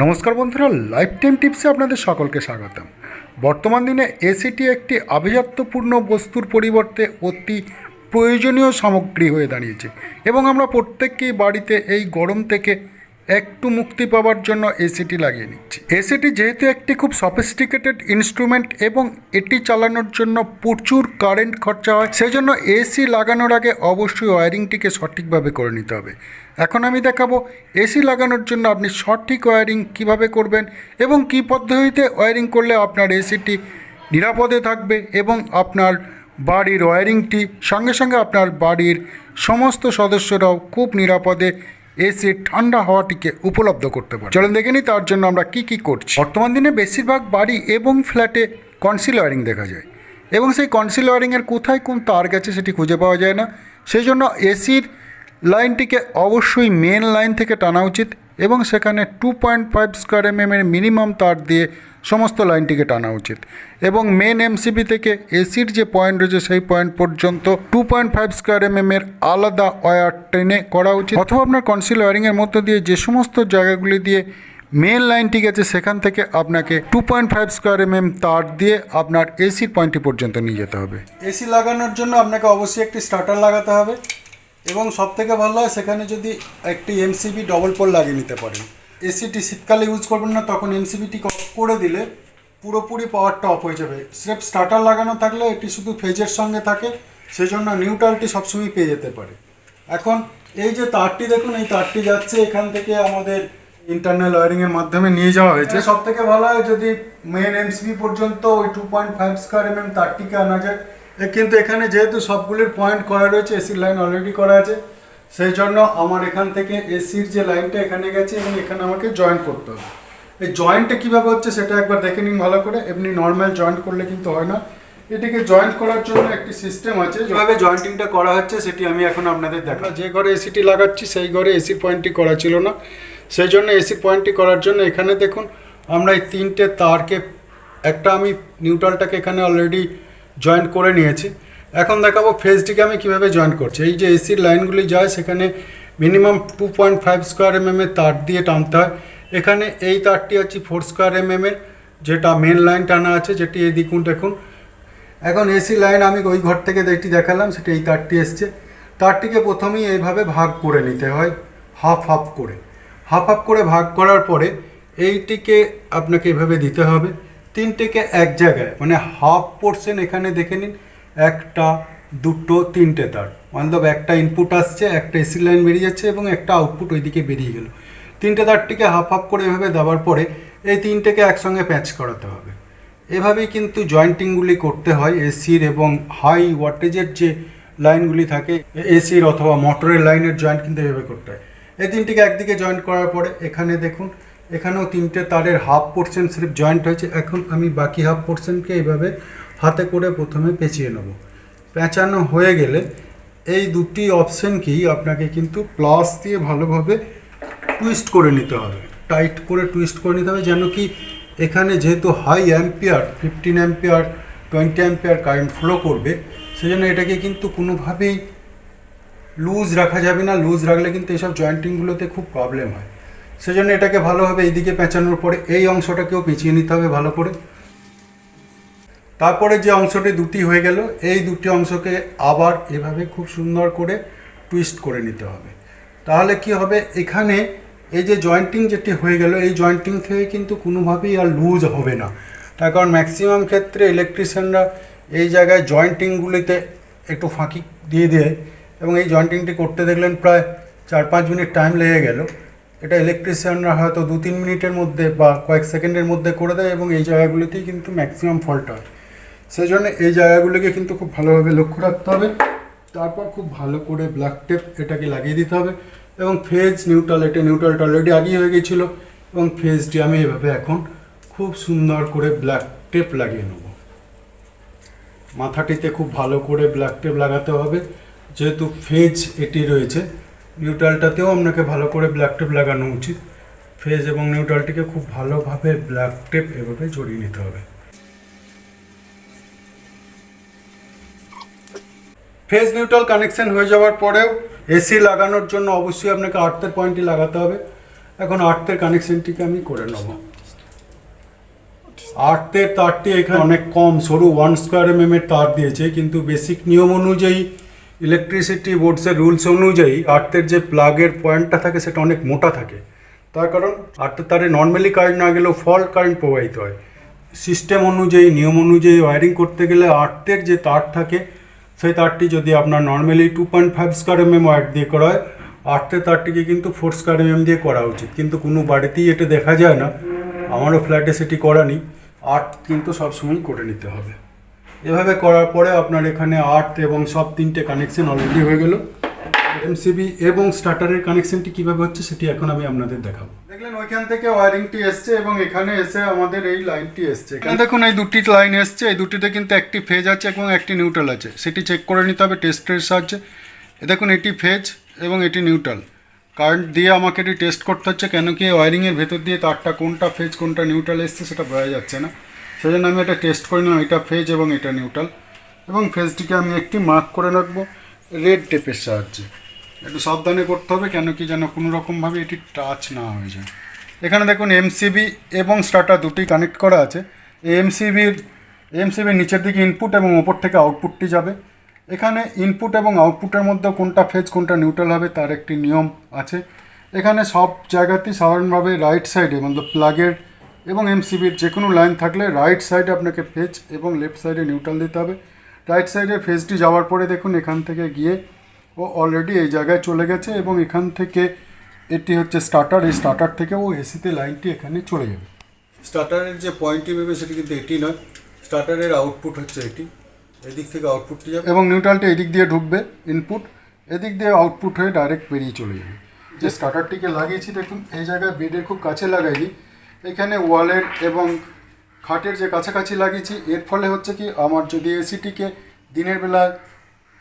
নমস্কার বন্ধুরা life time টিপসে আপনাদের সকলকে স্বাগতম। বর্তমান দিনে এসিটি একটি আভিজাত্যপূর্ণ বস্তুর পরিবর্তে অতি প্রয়োজনীয় সামগ্রী হয়ে দাঁড়িয়েছে এবং আমরা প্রত্যেককেই বাড়িতে এই গরম থেকে একটু মুক্তি পাওয়ার জন্য এসিটি লাগিয়ে নিচ্ছি। এসিটি যেহেতু একটি খুব সফিস্টিকেটেড ইনস্ট্রুমেন্ট এবং এটি চালানোর জন্য প্রচুর কারেন্ট খরচা হয়, সেজন্য এসি লাগানোর আগে অবশ্যই ওয়্যারিংটিকে সঠিকভাবে করে নিতে হবে। এখন আমি দেখাবো এসি লাগানোর জন্য আপনি সঠিক ওয়্যারিং কীভাবে করবেন এবং কী পদ্ধতিতে ওয়্যারিং করলে আপনার এসিটি নিরাপদে থাকবে এবং আপনার বাড়ির ওয়্যারিংটি সঙ্গে সঙ্গে আপনার বাড়ির সমস্ত সদস্যরাও খুব নিরাপদে এসির ঠান্ডা হওয়াটিকে উপলব্ধ করতে পারে চলুন দেখে নিই তার জন্য আমরা কি কি করছি। বর্তমান দিনে বেশিরভাগ বাড়ি এবং ফ্ল্যাটে কনসিল ওয়ারিং দেখা যায়। এবং সেই কনসিল ওয়ারিংয়ের কোথায় কোন তার গেছে সেটি খুঁজে পাওয়া যায় না। সেই জন্য এসির লাইনটিকে অবশ্যই মেন লাইন থেকে টানা উচিত। এবং সেখানে two point five square M এর মিনিমাম তার দিয়ে সমস্ত লাইনটিকে টানা উচিত। এবং মেন এমসিবি থেকে এসির যে পয়েন্ট রয়েছে সেই পয়েন্ট পর্যন্ত two point five square M এর আলাদা ওয়ার টেনে করা উচিত। অথবা আপনার কনসিল ওয়ারিংয়ের মধ্য দিয়ে যে সমস্ত জায়গাগুলি দিয়ে মেন লাইনটি গেছে সেখান থেকে আপনাকে two point five square M তার দিয়ে আপনার এসির পয়েন্টটি পর্যন্ত নিয়ে যেতে হবে। এসি লাগানোর জন্য আপনাকে অবশ্যই একটি স্টার্টার লাগাতে হবে। এবং সব থেকে ভালো হয় সেখানে যদি একটি এমসিবি ডবল পোল লাগিয়ে নিতে পারেন। এসিটি শীতকালে ইউজ করবেন না, তখন এমসিবিটি করে দিলে পুরোপুরি পাওয়ারটা অফ হয়ে যাবে। স্রেফ স্টার্টার লাগানো থাকলে এটি শুধু ফেজের সঙ্গে থাকে সেই জন্য নিউট্রালটি সবসময় পেয়ে যেতে পারে। এখন এই যে তারটি দেখুন, এই তারটি যাচ্ছে এখান থেকে আমাদের ইন্টারনাল ওয়ারিংয়ের মাধ্যমে নিয়ে যাওয়া হয়েছে। সব থেকে ভালো হয় যদি মেন এমসিবি পর্যন্ত ওই two point five square M M তারটিকে আনা যায়। কিন্তু এখানে যেহেতু সবগুলির পয়েন্ট করা রয়েছে এসির লাইন অলরেডি করা আছে সেই জন্য আমার এখান থেকে এসির যে লাইনটা এখানে গেছে এবং এখানে আমাকে জয়েন করতে হবে। এই জয়েন্টটা কীভাবে হচ্ছে সেটা একবার দেখে নিন ভালো করে। এমনি নর্মাল জয়েন্ট করলে কিন্তু হয় না। এটিকে জয়েন্ট করার জন্য একটি সিস্টেম আছে যেভাবে জয়েন্টিংটা করা হচ্ছে সেটি আমি এখন আপনাদের দেখা যে ঘরে এসিটি লাগাচ্ছি সেই ঘরে এসির পয়েন্টটি করা ছিল না। সেই জন্য এসির পয়েন্টটি করার জন্য এখানে দেখুন আমরা এই তিনটে তারকে একটা আমি নিউট্রালটাকে এখানে অলরেডি জয়েন্ট করে নিয়েছি। এখন দেখাবো ফেজটিকে আমি কীভাবে জয়েন করছি। এই যে এসির লাইনগুলি যায়, সেখানে minimum two point five square M এর তার দিয়ে টানতে হয়। এখানে এই তারটি হচ্ছে ফোর স্কোয়ার এম এর, যেটা মেন লাইন টানা আছে, যেটি এই দেখুন দেখুন। এখন এসি লাইন আমি ওই ঘর থেকে যেটি দেখালাম, সেটি এই তারটি এসছে। তারটিকে প্রথমেই এইভাবে ভাগ করে নিতে হয় হাফ হাফ করে। হাফ হাফ করে ভাগ করার পরে এইটিকে আপনাকে এভাবে দিতে হবে। তিনটেকে এক জায়গায় মানে হাফ পোর্শন এখানে দেখে নিন, একটা, দুটো, তিনটে তার মতলব একটা ইনপুট আসছে, একটা এসি লাইন বেরিয়ে যাচ্ছে এবং একটা আউটপুট ওইদিকে বেরিয়ে গেল। তিনটে তারটিকে হাফ হাফ করে এভাবে দেওয়ার পরে এই তিনটেকে একসঙ্গে প্যাচ করাতে হবে। এভাবেই কিন্তু জয়েন্টিংগুলি করতে হয় এসির এবং হাই ওয়াটেজের যে লাইনগুলি থাকে এসির অথবা মোটরের লাইনের জয়েন্ট কিন্তু এভাবে করতে হয়। এই তিনটিকে একদিকে জয়েন্ট করার পরে এখানে দেখুন এখানেও তিনটে তারের হাফ পোর্শন সির্ফ জয়েন্ট হয়েছে। এখন আমি বাকি হাফ পোর্শনকে এইভাবে হাতে করে প্রথমে পেঁচিয়ে নেব। পেঁচানো হয়ে গেলে এই দুটি অপশানকেই আপনাকে কিন্তু প্লাস দিয়ে ভালোভাবে টুইস্ট করে নিতে হবে। টাইট করে টুইস্ট করে নিতে হবে যেন কি এখানে যেহেতু high ampere fifteen ampere twenty ampere current flow করবে, সেজন্য এটাকে কিন্তু কোনোভাবেই লুজ রাখা যাবে না। লুজ রাখলে কিন্তু এইসব জয়েন্টিংগুলোতে খুব প্রবলেম হয়। সেজন্য এটাকে ভালোভাবে এইদিকে পেঁচানোর পরে এই অংশটাকেও পেঁচিয়ে নিতে হবে ভালো করে। তারপরে যে অংশটি দুটি হয়ে গেল, এই দুটি অংশকে আবার এভাবে খুব সুন্দর করে টুইস্ট করে নিতে হবে। তাহলে কি হবে? এখানে এই যে জয়েন্টিং যেটি হয়ে গেল, এই জয়েন্টিং থেকে কিন্তু কোনোভাবেই আর লুজ হবে না। তার কারণ ম্যাক্সিমাম ক্ষেত্রে ইলেকট্রিশিয়ানরা এই জায়গায় জয়েন্টিংগুলিতে একটু ফাঁকি দিয়ে দেয় এবং এই জয়েন্টিংটি করতে দেখলেন প্রায় চার পাঁচ মিনিট টাইম লেগে গেল। এটা ইলেকট্রিশিয়ানরা হয়তো দু তিন মিনিটের মধ্যে বা কয়েক সেকেন্ডের মধ্যে করে দেয় এবং এই জায়গাগুলিতেই কিন্তু ম্যাক্সিমাম ফল্ট হয়। সেই জন্য এই জায়গাগুলিকে কিন্তু খুব ভালোভাবে লক্ষ্য রাখতে হবে। তারপর খুব ভালো করে ব্ল্যাক টেপ এটাকে লাগিয়ে দিতে হবে এবং ফেজ নিউট্রাল এটা নিউট্রালটা অলরেডি আগেই হয়ে গেছিল এবং ফেজটি আমি এভাবে এখন খুব সুন্দর করে ব্ল্যাক টেপ লাগিয়ে নেব। মাথাটিতে খুব ভালো করে ব্ল্যাক টেপ লাগাতে হবে। যেহেতু ফেজ এটি রয়েছে নিউট্রালটাতেও আপনাকে ভালো করে ব্ল্যাক টেপ লাগানো উচিত। ফেজ এবং নিউট্রালটিকে খুব ভালোভাবে ব্ল্যাক টেপ এভাবে জড়িয়ে নিতে হবে। ফেজ নিউট্রাল কানেকশন হয়ে যাওয়ার পরেও এসি লাগানোর জন্য অবশ্যই আপনাকে আর্থের পয়েন্টটি লাগাতে হবে। এখন আর্থের কানেকশনটিকে আমি করে নেব। আর্থের তারটি এখানে অনেক কম, সরু ওয়ান স্কোয়ার এম এর তার দিয়েছে, কিন্তু বেসিক নিয়ম অনুযায়ী ইলেকট্রিসিটি বোর্ডসের রুলস অনুযায়ী আর্থের যে প্লাগের পয়েন্টটা থাকে সেটা অনেক মোটা থাকে। তার কারণ আর্থের তারে নর্মালি কারেন্ট না গেলেও ফল্ট কারেন্ট প্রবাহিত হয়। সিস্টেম অনুযায়ী, নিয়ম অনুযায়ী ওয়ারিং করতে গেলে আর্থের যে তার থাকে, সেই তারটি যদি আপনার normally two point five square M M wire দিয়ে করা হয় আর্থের তারটিকে কিন্তু ফোর স্কোয়ার এম এম দিয়ে করা উচিত। কিন্তু কোনো বাড়িতেই এটা দেখা যায় না। আমারও ফ্ল্যাটে সেটি করা নেই। আর্থ কিন্তু সবসময় করে নিতে হবে। এভাবে করার পরে আপনার এখানে আর্থ এবং সব তিনটে কানেকশন অলরেডি হয়ে গেল। এমসিবি এবং স্টার্টারের কানেকশনটি কীভাবে হচ্ছে সেটি এখন আমি আপনাদের দেখাবো। দেখলেন ওইখান থেকে ওয়ারিংটি এসছে এবং এখানে এসে আমাদের এই লাইনটি এসছে। এখানে দেখুন এই দুটি লাইন এসছে এই দুটিতে কিন্তু একটি ফেজ আছে এবং একটি নিউট্রাল আছে। সেটি চেক করে নিতে হবে টেস্টের সাহায্যে। দেখুন এটি ফেজ এবং এটি নিউট্রাল কারেন্ট দিয়ে আমাকে এটি টেস্ট করতে হচ্ছে কেন কি ওয়ারিংয়ের ভেতর দিয়ে তারটা কোনটা ফেজ কোনটা নিউট্রাল এসছে সেটা বোঝা যাচ্ছে না। সেই জন্য আমি এটা টেস্ট করে নিলাম, এটা ফেজ এবং এটা নিউট্রাল এবং ফেজটিকে আমি একটি মার্ক করে রাখব রেড টেপের সাহায্যে। একটু সাবধানে করতে হবে, কেন কি যেন কোনো রকমভাবে এটি টাচ না হয়ে যায়। এখানে দেখুন এমসিবি এবং স্টার্টার দুটি কানেক্ট করা আছে। এমসিবির এমসিবির নিচের দিকে ইনপুট এবং ওপর থেকে আউটপুটটি যাবে। এখানে ইনপুট এবং আউটপুটের মধ্যে কোনটা ফেজ কোনটা নিউট্রাল হবে তার একটি নিয়ম আছে। এখানে সব জায়গাতেই সাধারণভাবে রাইট সাইডে মতলব প্লাগের এবং এমসিবির যে কোনো লাইন থাকলে রাইট সাইডে আপনাকে ফেজ এবং লেফট সাইডে নিউট্রাল দিতে হবে। রাইট সাইডে ফেজটি যাওয়ার পরে দেখুন এখান থেকে গিয়ে ও অলরেডি এই জায়গায় চলে গেছে এবং এখান থেকে এটি হচ্ছে স্টার্টার এই স্টার্টার থেকে ও এসিতে লাইনটি এখানে চলে যাবে। স্টার্টারের যে পয়েন্টটি ভেবে সেটি কিন্তু এটি নয়। স্টার্টারের আউটপুট হচ্ছে এটি। এদিক থেকে আউটপুটটি যাবে। এবং নিউট্রালটা এদিক দিয়ে ঢুকবে ইনপুট এদিক দিয়ে আউটপুট হয়ে ডাইরেক্ট বেরিয়ে চলে যাবে। যে স্টার্টারটিকে লাগিয়েছি দেখুন এই জায়গায় বেডের খুব কাছে লাগাইনি। এখানে ওয়ালেট এবং খাটের যে কাছাকাছি লাগিয়েছি, এর ফলে হচ্ছে কি আমার যদি এসিটিকে দিনের বেলা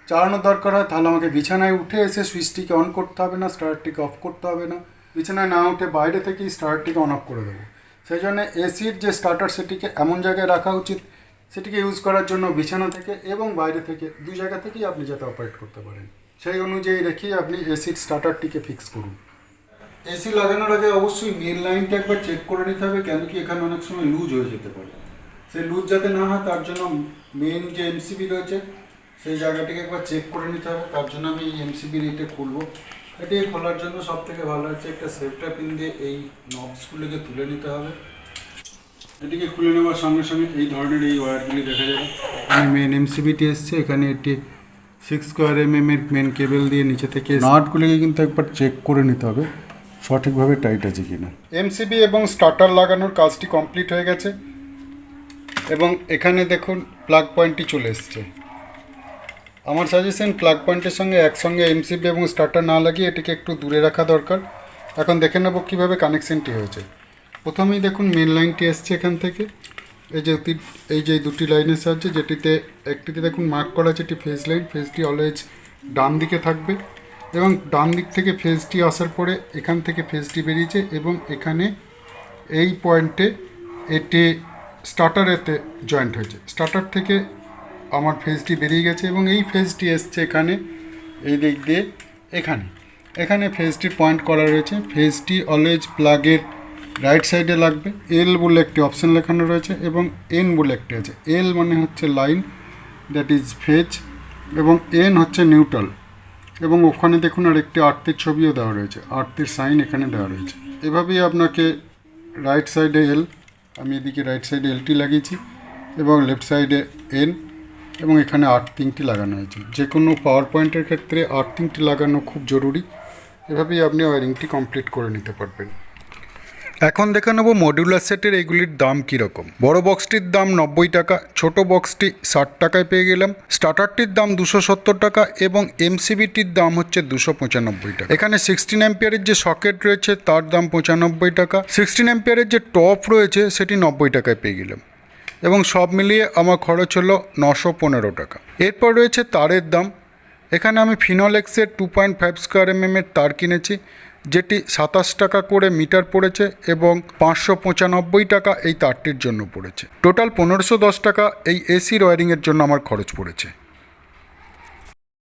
চালানোর দরকার হয়, তাহলে আমাকে বিছানায় উঠে এসে সুইচটিকে অন করতে হবে না, স্টার্টটিকে অফ করতে হবে না। বিছানায় না উঠে বাইরে থেকেই স্টার্টটিকে অন অফ করে দেবো। সেই জন্য এসির যে স্টার্টার, সেটিকে এমন জায়গায় রাখা উচিত, সেটিকে ইউজ করার জন্য বিছানা থেকে এবং বাইরে থেকে দুই জায়গা থেকেই আপনি যাতে অপারেট করতে পারেন। সেই অনুযায়ী রেখেই আপনি এসির স্টার্টারটিকে ফিক্স করুন। এসি লাগানোর আগে অবশ্যই মেন লাইনটা একবার চেক করে নিতে হবে, কেন কি এখানে অনেক সময় লুজ হয়ে যেতে পারে। সেই লুজ যাতে না হয়, তার জন্য মেন যে এমসিবি রয়েছে, সেই জায়গাটিকে একবার চেক করে নিতে হবে। তার জন্য আমি এই এমসিবির এটা খুলবো। এটি খোলার জন্য সব থেকে ভালো হচ্ছে একটা সেফটা পিন দিয়ে এই নবসগুলোকে তুলে নিতে হবে। এটিকে খুলে নেওয়ার সঙ্গে সঙ্গে এই ধরনের এই ওয়্যারগুলি দেখা যাবে। মেন এমসিবিটি এসছে, এখানে এটি সিক্স স্কোয়ার এম এম এর মেন কেবল দিয়ে নিচে থেকে নাটগুলিকে কিন্তু একবার চেক করে নিতে হবে। সঠিকভাবে টাইট আছে কিনা। এমসিবি এবং স্টার্টার লাগানোর কাজটি কমপ্লিট হয়ে গেছে। এবং এখানে দেখুন প্লাগ পয়েন্টটি চলে এসছে। আমার সাজেশন প্লাগ পয়েন্টের সঙ্গে একসঙ্গে এমসিবি এবং স্টার্টার না লাগিয়ে এটিকে একটু দূরে রাখা দরকার। এখন দেখে নেব কীভাবে কানেকশনটি হয়েছে। প্রথমেই দেখুন মেন লাইনটি এসছে এখান থেকে। এই যে এই যে দুটি লাইনের সাহায্যে, যেটিতে, একটিতে দেখুন মার্ক করা আছে এটি ফেজ লাইন ফেজটি অলওয়েজ ডান দিকে থাকবে। এবং ডান দিক থেকে ফেজটি আসার পরে এখান থেকে ফেজটি বেরিয়েছে এবং এখানে এই পয়েন্টে এটি স্টার্টারেতে জয়েন্ট হয়েছে। স্টার্টার থেকে আমার ফেজটি বেরিয়ে গেছে এবং এই ফেজটি এসছে এখানে, এই দিক দিয়ে এখানে। এখানে ফেজটি পয়েন্ট করা রয়েছে। ফেজটি অলওয়েজ প্লাগের রাইট সাইডে লাগবে। এল বলে একটি অপশন লেখানো রয়েছে এবং এন বলে একটি আছে। এল মানে হচ্ছে লাইন দ্যাট ইজ ফেজ এবং এন হচ্ছে নিউট্রাল এবং ওখানে দেখুন আর একটি ছবিও দেওয়া রয়েছে। আর্থের সাইন এখানে দেওয়া রয়েছে। এভাবেই আপনাকে রাইট সাইডে এল আমি এদিকে রাইট সাইডে এলটি লাগিয়েছি এবং লেফট সাইডে এন এবং এখানে আর্থিংটি লাগানো হয়েছে। যে কোনো পাওয়ার পয়েন্টের ক্ষেত্রে আর্থিংটি লাগানো খুব জরুরি। এভাবেই আপনি ওয়ারিংটি কমপ্লিট করে নিতে পারবেন। এখন দেখে নেব মডিউলার সেটের এইগুলির দাম কীরকম। বড় বক্সটির দাম নব্বই টাকা, ছোট বক্সটি ষাট টাকায় পেয়ে গেলাম। স্টার্টারটির দাম দুশো সত্তর টাকা এবং এমসিবিটির দাম হচ্ছে দুশো পঁচানব্বই টাকা। এখানে সিক্সটিন অ্যাম্পিয়ারের যে সকেট রয়েছে, তার দাম পঁচানব্বই টাকা। সিক্সটিন অ্যাম্পিয়ারের যে টপ রয়েছে, সেটি নব্বই টাকায় পেয়ে গেলাম। এবং সব মিলিয়ে আমার খরচ হলো নশো পনেরো টাকা। এরপর রয়েছে তারের দাম। এখানে আমি ফিনলেক্সের two point five square M এর তার কিনেছি। যেটি সাতাশ টাকা করে মিটার পড়েছে এবং পাঁচশো পঁচানব্বই টাকা এই তারটির জন্য পড়েছে। টোটাল পনেরোশো দশ টাকা এই এসি ওয়ারিংয়ের জন্য আমার খরচ পড়েছে।